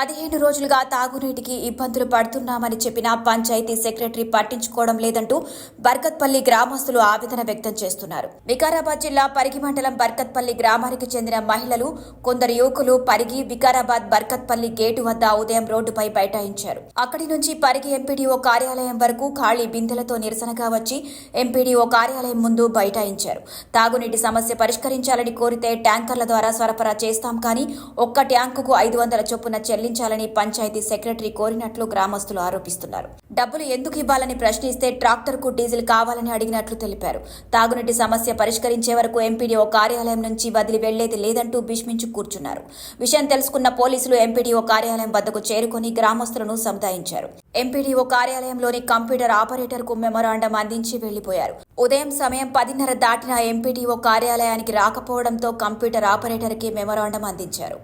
పదిహేను రోజులుగా తాగునీటికి ఇబ్బందులు పడుతున్నామని చెప్పిన పంచాయతీ సెక్రటరీ పట్టించుకోవడం లేదంటూ బర్కత్పల్లి గ్రామస్తులు ఆవేదన వ్యక్తం చేస్తున్నారు. వికారాబాద్ జిల్లా పరిగి మండలం బర్కత్పల్లి గ్రామానికి చెందిన మహిళలు కొందరు యువకులు పరిగి వికారాబాద్ బర్కత్పల్లి గేటు వద్ద ఉదయం రోడ్డుపై బైఠాయించారు. అక్కడి నుంచి పరిగి ఎంపీడీఓ కార్యాలయం వరకు ఖాళీ బిందెలతో నిరసనగా వచ్చి ఎంపీడీఓ కార్యాలయం ముందు బైఠాయించారు. తాగునీటి సమస్య పరిష్కరించాలని కోరితే ట్యాంకర్ల ద్వారా సరఫరా చేస్తాం కానీ ఒక్క ట్యాంకుకు ఐదు వందల చొప్పున చెల్లి చెల్లించాలని పంచాయతీ సెక్రటరీ కోరినట్లు గ్రామస్తులు ఆరోపిస్తున్నారు. డబ్బులు ఎందుకు ఇవ్వాలని ప్రశ్నిస్తే ట్రాక్టర్కు డీజిల్ కావాలని అడిగినట్లు తెలిపారు. తాగునీటి సమస్య పరిష్కరించే వరకు ఎంపీడీఓ కార్యాలయం నుంచి వదిలి వెళ్ళేది లేదంటూ భీష్మించు కూర్చున్నారు. విషయం తెలుసుకున్న పోలీసులు ఎంపీడీఓ కార్యాలయం వద్దకు చేరుకొని గ్రామస్తులను సముదాయించారు. ఎంపీడీఓ కార్యాలయంలోని కంప్యూటర్ ఆపరేటర్కు మెమొరాండం అందించి వెళ్ళిపోయారు. ఉదయం సమయం పదిన్నర దాటిన ఎంపీడీఓ కార్యాలయానికి రాకపోవడంతో కంప్యూటర్ ఆపరేటర్కి మెమొరాండం అందించారు.